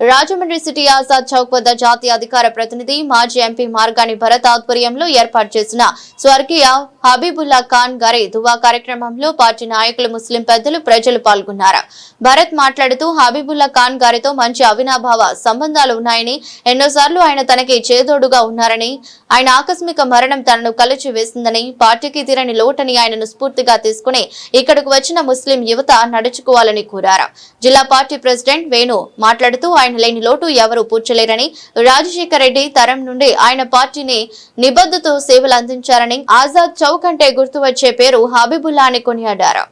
Rajahmundry city Azad Chowk వద్ద జాతీయ అధికార ప్రతినిధి మాజీ ఎంపీ మార్గాని భరత్ ఆధ్వర్యంలో ఏర్పాటు చేసిన స్వర్గీయ హబీబుల్లా ఖాన్ గారి దువా కార్యక్రమంలో పార్టీ నాయకులు ముస్లిం పెద్దలు ప్రజలు పాల్గొన్నారు. భరత్ మాట్లాడుతూ హబీబుల్లా ఖాన్ గారితో మంచి అవినాభావ సంబంధాలు ఉన్నాయని ఎన్నోసార్లు ఆయన తనకి చేదోడుగా ఉన్నారని ఆయన ఆకస్మిక మరణం తనను కలిచి వేసిందని పార్టీకి తీరని లోటని ఆయనను స్ఫూర్తిగా తీసుకుని ఇక్కడకు వచ్చిన ముస్లిం యువత నడుచుకోవాలని కోరారు. జిల్లా పార్టీ ప్రెసిడెంట్ వేణు మాట్లాడుతూ ఆయన లేని లోటు ఎవరూ పూడ్చలేరని రాజశేఖర రెడ్డి తరం నుండి ఆయన పార్టీని నిబద్ధతో సేవలు అందించారని ఆజాద్ చౌక్ అంటే గుర్తు వచ్చే పేరు హబీబుల్లా అని కొనియాడారు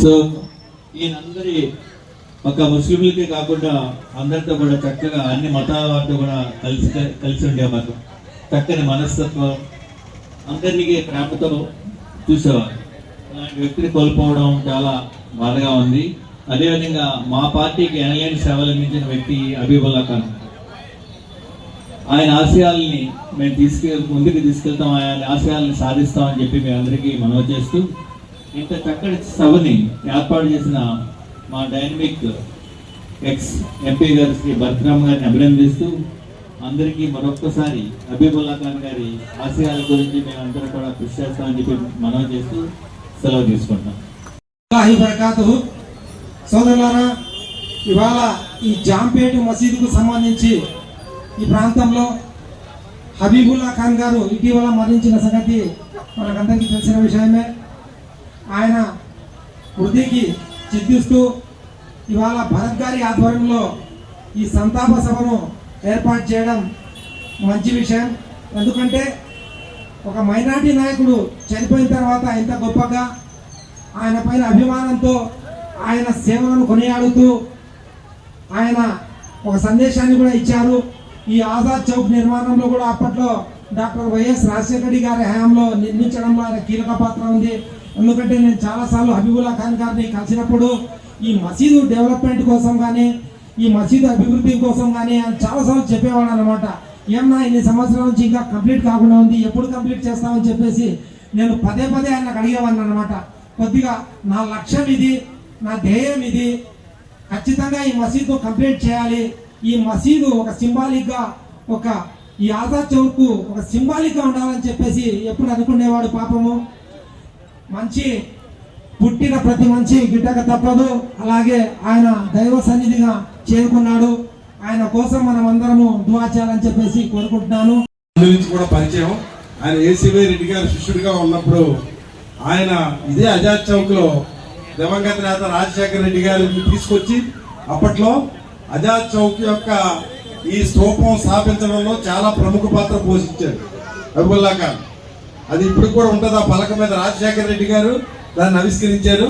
సో ఈయనందరి ఒక ముస్లింలకే కాకుండా అందరితో కూడా చక్కగా అన్ని మతాల వారితో కూడా కలిసి కలిసి ఉండేవారు చక్కని మనస్తత్వం. అందరినీ ప్రేమతో చూసేవారు. అలాంటి వ్యక్తిని కోల్పోవడం చాలా బాధగా ఉంది. అదేవిధంగా మా పార్టీకి ఎనలేని సేవలు అందించిన వ్యక్తి అబీబుల్లా ఖాన్. ఆయన ఆశయాల్ని మేము తీసుకెళ్ ముందుకు తీసుకెళ్తాం. ఆయన ఆశయాల్ని సాధిస్తామని చెప్పి మీ అందరికీ మనవి చేస్తూ ఇంత చక్కటి సభని ఏర్పాటు చేసిన మా డైనమిక్ ఎక్స్ ఎంపీ గారికి శ్రీ భరతరామ్ గారిని అభినందిస్తూ అందరికీ మరొక్కసారి అబీబుల్లా ఖాన్ గారి ఆశయాల గురించి మేమందరం కూడా కృషి చేస్తామని చెప్పి మనం చేస్తూ సెలవు తీసుకుంటాం సోదరులారా ఇవాళ ఈ జాంపేట మసీదుకు సంబంధించి ఈ ప్రాంతంలో హబీబుల్లా ఖాన్ గారు ఇటీవల మరణించిన సంగతి మనకందరికీ తెలిసిన విషయమే. ఆయన వృద్ధికి చింతిస్తూ ఇవాళ భరత్ గారి ఆధ్వర్యంలో ఈ సంతాప సభను ఏర్పాటు చేయడం మంచి విషయం. ఎందుకంటే ఒక మైనార్టీ నాయకుడు చనిపోయిన తర్వాత ఇంత గొప్పగా ఆయన పైన అభిమానంతో ఆయన సేవలను కొనియాడుతూ ఆయన ఒక సందేశాన్ని కూడా ఇచ్చారు. ఈ ఆజాద్ చౌక్ నిర్మాణంలో కూడా అప్పట్లో డాక్టర్ వైఎస్ రాజశేఖర రెడ్డి గారి హయాంలో నిర్మించడంలో ఆయన కీలక పాత్ర ఉంది. ఎందుకంటే నేను చాలాసార్లు హబీబుల్లా ఖాన్ గారిని కలిసినప్పుడు ఈ మసీదు డెవలప్మెంట్ కోసం కానీ ఈ మసీదు అభివృద్ధి కోసం కానీ ఆయన చాలాసార్లు చెప్పేవాడు అనమాట ఏమన్నా ఇన్ని సంవత్సరాల నుంచి ఇంకా కంప్లీట్ కాకుండా ఉంది ఎప్పుడు కంప్లీట్ చేస్తామని చెప్పేసి నేను పదే పదే ఆయనకు అడిగేవాడిని అనమాట కొద్దిగా నా లక్ష్యం ఇది నా ధ్యేయం ఇది. ఖచ్చితంగా ఈ మసీదు కంప్లీట్ చేయాలి. ఈ మసీదు ఒక సింబాలిక్గా ఒక ఈ ఆజాద్ చౌక్ ఒక సింబాలిక్గా ఉండాలని చెప్పేసి ఎప్పుడు అనుకునేవాడు పాపము. మంచి పుట్టిన ప్రతి మంచి గిట్టక తప్పదు. అలాగే ఆయన దైవ సన్నిధిగా చేరుకున్నాడు. ఆయన కోసం మనం అందరము దువా చేయాలని చెప్పేసి కోరుకుంటున్నాను. కూడా పరిచయం. ఆయన ఏసీవై రెడ్డి గారు శిష్యుడిగా ఉన్నప్పుడు ఆయన ఇదే అజాద్ చౌక్లో దివంగత నేత రాజశేఖర రెడ్డి గారిని తీసుకొచ్చి అప్పట్లో అజాద్ చౌక్ యొక్క ఈ స్తూపం స్థాపించడంలో చాలా ప్రముఖ పాత్ర పోషించారు అబుల్లా ఖాన్ అది ఇప్పుడు కూడా ఉంటుంది ఆ పలక మీద రాజశేఖర రెడ్డి గారు దాన్ని ఆవిష్కరించారు.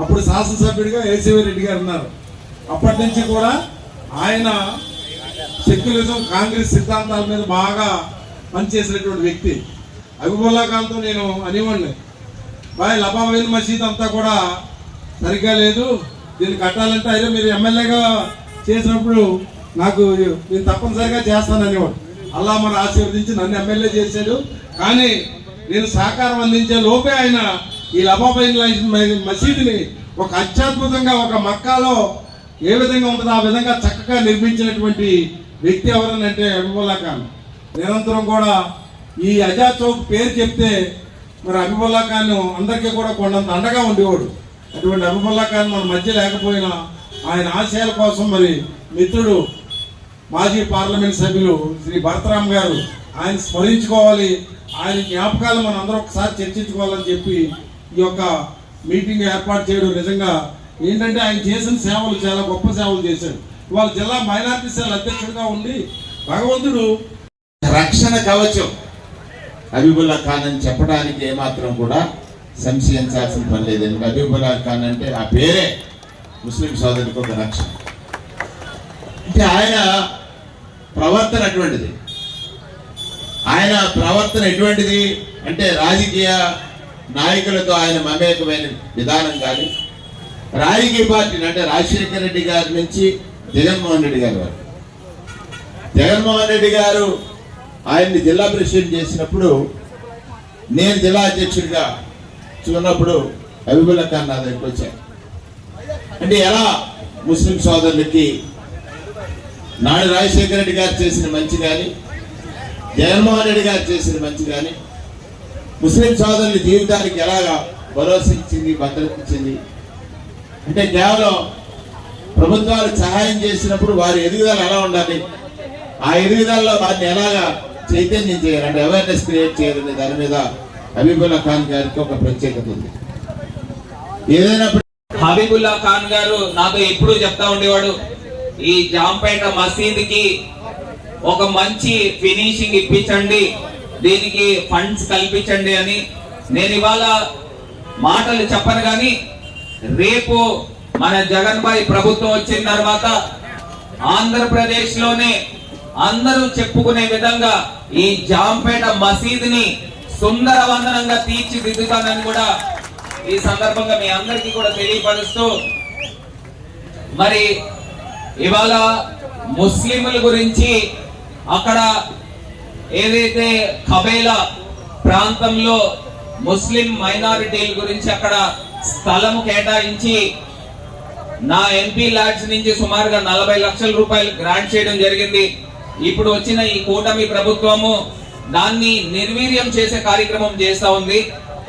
అప్పుడు శాసనసభ్యుడిగా ఏసీవీ రెడ్డి గారు ఉన్నారు. అప్పటి నుంచి కూడా ఆయన సెక్యులరిజం కాంగ్రెస్ సిద్ధాంతాల మీద బాగా పనిచేసినటువంటి వ్యక్తి. అబిబుల్లా ఖాన్తో నేను అనివ్వండి బాయ్ లబాబైన్ మసీద్ అంతా కూడా సరిగ్గా లేదు. దీన్ని కట్టాలంటే అయితే మీరు ఎమ్మెల్యేగా చేసినప్పుడు నాకు నేను తప్పనిసరిగా చేస్తాను అనేవాడు అల్లా మన ఆశీర్వదించి నన్ను ఎమ్మెల్యే చేశాడు. కానీ నేను సహకారం అందించే లోపే ఆయన ఈ లబాబైన్ మసీదుని ఒక అత్యద్భుతంగా ఒక మక్కాలో ఏ విధంగా ఉంటుందో ఆ విధంగా చక్కగా నిర్మించినటువంటి వ్యక్తి ఎవరనంటే అబిబుల్లా ఖాన్. నిరంతరం కూడా ఈ అజా చౌక్ పేరు చెప్తే మరి అబిబుల్లా ఖాన్ అందరికీ కూడా కొండంత అండగా ఉండేవాడు. అటువంటి అబిబుల్లా ఖాన్ మన మధ్య లేకపోయినా ఆయన ఆశయాల కోసం మరి మిత్రుడు మాజీ పార్లమెంట్ సభ్యులు శ్రీ భరతరామ్ గారు ఆయన స్మరించుకోవాలి. ఆయన జ్ఞాపకాలు మనం అందరం ఒకసారి చర్చించుకోవాలని చెప్పి ఈ యొక్క మీటింగ్ ఏర్పాటు చేయడం నిజంగా ఏంటంటే ఆయన చేసిన సేవలు చాలా గొప్ప సేవలు చేశాడు వాళ్ళ జిల్లా మైనార్టీ సెల్ అధ్యక్షుడిగా ఉండి భగవంతుడు రక్షణ కవచం హబీబుల్లా ఖాన్ అని చెప్పడానికి ఏమాత్రం కూడా సంశయించాల్సిన పని లేదు. ఎందుకంటే హబీబుల్లా ఖాన్ అంటే ఆ పేరే ముస్లిం సోదరులకు ఒక రక్షణ. అంటే ఆయన ప్రవర్తన అటువంటిది. ఆయన ప్రవర్తన ఎటువంటిది అంటే రాజకీయ నాయకులతో ఆయన మమేకమైన విధానం కానీ రాజకీయ పార్టీని అంటే రాజశేఖర రెడ్డి గారి నుంచి జగన్మోహన్ రెడ్డి గారి వరకు. జగన్మోహన్ రెడ్డి గారు ఆయన్ని జిల్లా ప్రెసిడెంట్ చేసినప్పుడు నేను జిల్లా అధ్యక్షుడిగా చూన్నప్పుడు హబీబుల్లా ఖాన్ నా దగ్గరికి వచ్చాను అంటే ఎలా ముస్లిం సోదరులకి నాడు రాజశేఖర రెడ్డి గారు చేసిన మంచి కానీ జగన్మోహన్ రెడ్డి గారు చేసిన మంచి కానీ ముస్లిం సోదరుల జీవితానికి ఎలాగా భరోసా ఇచ్చింది అంటే కేవలం ప్రభుత్వాలు సహాయం చేసినప్పుడు వారి ఎదుగుదల ఎలా ఉండాలి? ఆ ఎదుగుదలలో వారిని ఎలాగా చైతన్యం చేయాలి? అంటే అవేర్నెస్ క్రియేట్ చేయాలనే దాని మీద హబీబుల్లా ఖాన్ గారికి ఒక ప్రత్యేకత ఉంది. ఏదైనా హబీబుల్లా ఖాన్ గారు నాతో ఎప్పుడూ చెప్తా ఉండేవాడు ఈ జాంపేట మసీద్కి ఒక మంచి ఫినిషింగ్ ఇప్పించండి. దీనికి ఫండ్స్ కల్పించండి అని నేను ఇవాళ మాటలు చెప్పను కానీ రేపు మన జగన్ భాయ్ ప్రభుత్వం వచ్చిన తర్వాత ఆంధ్రప్రదేశ్లోనే అందరూ చెప్పుకునే విధంగా ఈ జాంపేట మసీదుని సుందరవందనంగా తీర్చిదిద్దుతానని కూడా ఈ సందర్భంగా మీ అందరికీ కూడా తెలియపరుస్తూ మరి ఇవాళ ముస్లింల గురించి అక్కడ ఏదైతే కబేలా ప్రాంతంలో ముస్లిం మైనారిటీల గురించి అక్కడ స్థలము కేటాయించి నా ఎంపీ లాడ్జ్ నుంచి సుమారుగా నలభై లక్షల రూపాయలు గ్రాంట్ చేయడం జరిగింది. ఇప్పుడు వచ్చిన ఈ కూటమి ప్రభుత్వము దాన్ని నిర్వీర్యం చేసే కార్యక్రమం చేస్తా ఉంది.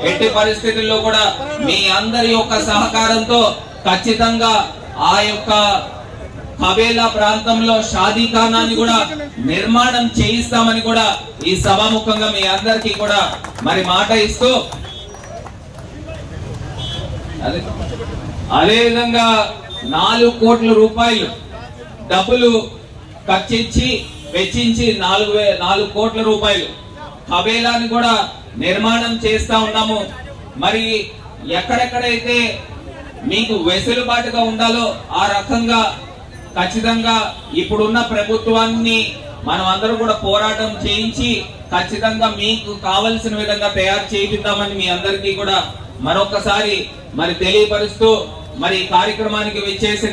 ఎట్టి పరిస్థితుల్లో కూడా మీ అందరి యొక్క సహకారంతో ఖచ్చితంగా ఆ యొక్క కబేలా ప్రాంతంలో షాదీఖానాన్ని కూడా నిర్మాణం చేయిస్తామని కూడా ఈ సభాముఖంగా మీ అందరికీ కూడా మరి మాట ఇస్తూ అదే. అదేవిధంగా నాలుగు కోట్ల రూపాయలు డబ్బులు ఖర్చించి వెచ్చించి నాలుగు వే నాలుగు కోట్ల రూపాయలు కబేలాని కూడా నిర్మాణం చేస్తా ఉన్నాము. మరి ఎక్కడెక్కడైతే మీకు వెసులుబాటుగా ఉండాలో ఆ రకంగా ఖచ్చితంగా ఇప్పుడున్న ప్రభుత్వాన్ని మనం అందరూ కూడా పోరాటం చేయించి ఖచ్చితంగా మీకు కావలసిన విధంగా తయారు చేయిద్దామని మీ అందరికీ కూడా మరొకసారి మరి తెలియపరుస్తూ మరి కార్యక్రమానికి విచ్చేసిన